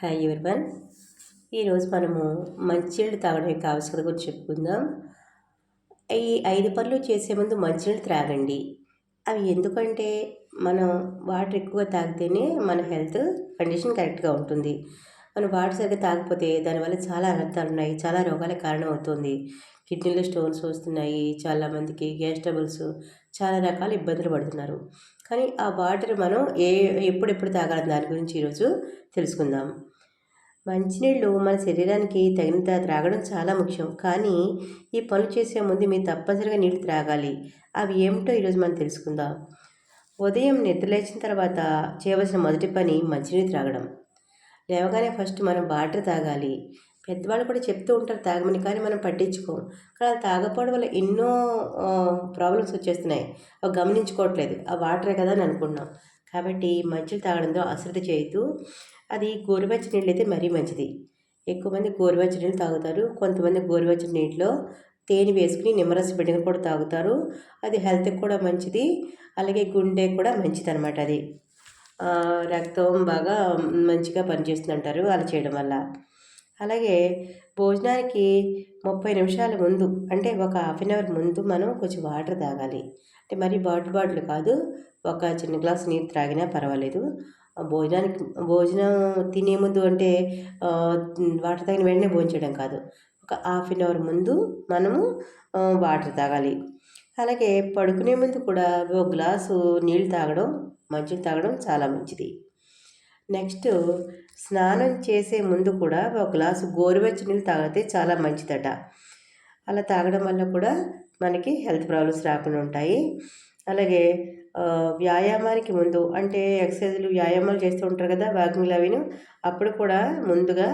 Hi everyone ఈరోజు మనము మంచినీళ్ళు తాగడం యొక్క ఆవశ్యకత గురించి చెప్పుకుందాం. ఈ ఐదు పనులు చేసే ముందు మంచినీళ్ళు త్రాగండి. అవి ఎందుకంటే మనం వాటర్ ఎక్కువ తాగితేనే మన హెల్త్ కండిషన్ కరెక్ట్గా ఉంటుంది. మనం వాటర్ తాగిపోతే తాగకపోతే దానివల్ల చాలా అనర్థాలు ఉన్నాయి చాలా రోగాలకు కారణం అవుతుంది కిడ్నీలో స్టోన్స్ వస్తున్నాయి చాలామందికి గ్యాస్ ట్రబుల్స్ చాలా రకాల ఇబ్బందులు పడుతున్నారు. కానీ ఆ వాటర్ మనం ఏ ఎప్పుడెప్పుడు తాగాలి దాని గురించి ఈరోజు తెలుసుకుందాం. మంచినీళ్ళు మన శరీరానికి తగినంత త్రాగడం చాలా ముఖ్యం. కానీ ఈ పనులు చేసే ముందు మీరు తప్పనిసరిగా నీళ్ళు త్రాగాలి. అవి ఏమిటో ఈరోజు మనం తెలుసుకుందాం. ఉదయం నిద్రలేచిన తర్వాత చేయవలసిన మొదటి పని మంచినీళ్ళు త్రాగడం. లేవగానే ఫస్ట్ మనం వాటర్ తాగాలి. పెద్దవాళ్ళు కూడా చెప్తూ ఉంటారు తాగమని కానీ మనం పట్టించుకోం కానీ తాగపోవడం వల్ల ఎన్నో ప్రాబ్లమ్స్ వచ్చేస్తున్నాయి. అవి గమనించుకోవట్లేదు. ఆ వాటరే కదా అని అనుకున్నాం. కాబట్టి మంచులు తాగడంతో అశ్రద్ధ చేయొద్దు అది గోరువెచ్చని నీళ్ళు అయితే మరీ మంచిది. ఎక్కువ మంది గోరువెచ్చని నీళ్ళు తాగుతారు. కొంతమంది గోరువెచ్చని నీటిలో తేనె వేసుకుని నిమ్మరసం బిడ్డను కూడా తాగుతారు. అది హెల్త్కి కూడా మంచిది. అలాగే గుండె కూడా మంచిది అనమాట అది. రక్తం బాగా మంచిగా పనిచేస్తుంది అంటారు అలా చేయడం వల్ల. అలాగే భోజనానికి ముప్పై నిమిషాల ముందు అంటే ఒక హాఫ్ అన్ అవర్ ముందు మనం కొంచెం వాటర్ తాగాలి. అంటే మరి బాటిల్ బాటిల్ కాదు ఒక చిన్న గ్లాస్ నీరు త్రాగినా పర్వాలేదు. భోజనానికి భోజనం తినే ముందు అంటే వాటర్ తాగిన వెంటనే భోజనం చేయడం కాదు. ఒక హాఫ్ అన్ అవర్ ముందు మనము వాటర్ తాగాలి. అలాగే పడుకునే ముందు కూడా ఒక గ్లాసు నీళ్ళు తాగడం మంచులు తాగడం చాలా మంచిది. నెక్స్ట్ స్నానం చేసే ముందు కూడా ఒక గ్లాసు గోరువెచ్చ నీళ్ళు తాగితే చాలా మంచిదట. అలా తాగడం వల్ల కూడా మనకి హెల్త్ ప్రాబ్లమ్స్ రాకుండా ఉంటాయి. అలాగే వ్యాయామానికి ముందు అంటే ఎక్సర్సైజ్లు వ్యాయామాలు చేస్తూ ఉంటారు కదా వాకింగ్లు అవిను అప్పుడు కూడా ముందుగా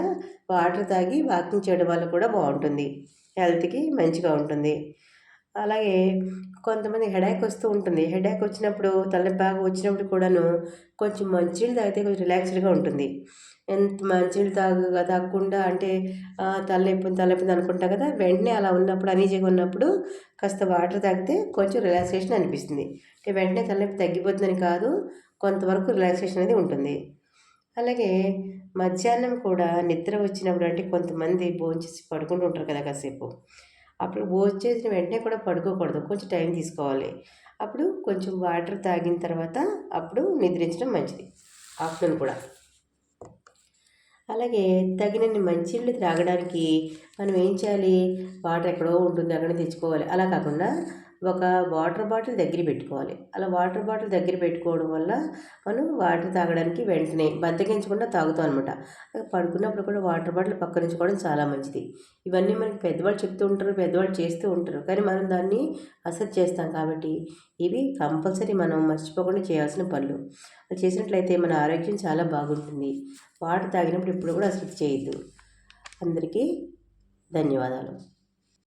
వాటర్ తాగి వాకింగ్ చేయడం వల్ల కూడా బాగుంటుంది. హెల్త్కి మంచిగా ఉంటుంది. అలాగే కొంతమంది హెడేక్ వస్తూ ఉంటుంది. హెడేక్ వచ్చినప్పుడు తలనొప్పి బాగా వచ్చినప్పుడు కూడాను కొంచెం మంచినీళ్ళు తాగితే కొంచెం రిలాక్స్డ్గా ఉంటుంది. ఎంత మంచినీళ్ళు తాగ తాగకుండా అంటే తలనొప్పి తలనొప్పింది అనుకుంటాం కదా వెంటనే అలా ఉన్నప్పుడు అనీజీగా ఉన్నప్పుడు కాస్త వాటర్ తాగితే కొంచెం రిలాక్సేషన్ అనిపిస్తుంది. అంటే వెంటనే తలనొప్పి తగ్గిపోతుందని కాదు కొంతవరకు రిలాక్సేషన్ అనేది ఉంటుంది. అలాగే మధ్యాహ్నం కూడా నిద్ర వచ్చినప్పుడు అంటే కొంతమంది భోంచేసి పడుకుంటూ ఉంటారు కదా కాసేపు. అప్పుడు భోజనం చేసిన వెంటనే కూడా పడుకోకూడదు. కొంచెం టైం తీసుకోవాలి. అప్పుడు కొంచెం వాటర్ తాగిన తర్వాత అప్పుడు నిద్రించడం మంచిది. ఆఫ్టర్నూన్ కూడా. అలాగే తగినన్ని మంచినీళ్ళు త్రాగడానికి మనం ఏం చేయాలి? వాటర్ ఎక్కడో ఉంటుంది అక్కడ తెచ్చుకోవాలి. అలా కాకుండా ఒక వాటర్ బాటిల్ దగ్గర పెట్టుకోవాలి. అలా వాటర్ బాటిల్ దగ్గర పెట్టుకోవడం వల్ల మనం వాటర్ తాగడానికి వెంటనే బద్దకించకుండా తాగుతాం అనమాట పడుకున్నప్పుడు కూడా వాటర్ బాటిల్ పక్కన ఉంచుకోవడం చాలా మంచిది. ఇవన్నీ మనకి పెద్దవాళ్ళు చెప్తూ ఉంటారు పెద్దవాళ్ళు చేస్తూ ఉంటారు. కానీ మనం దాన్ని అసలు చేస్తాం కాబట్టి ఇవి కంపల్సరీ మనం మర్చిపోకుండా చేయాల్సిన పనులు. అది చేసినట్లయితే మన ఆరోగ్యం చాలా బాగుంటుంది. వాటర్ తాగినప్పుడు ఇప్పుడు కూడా అసలు చేయొద్దు. అందరికీ ధన్యవాదాలు.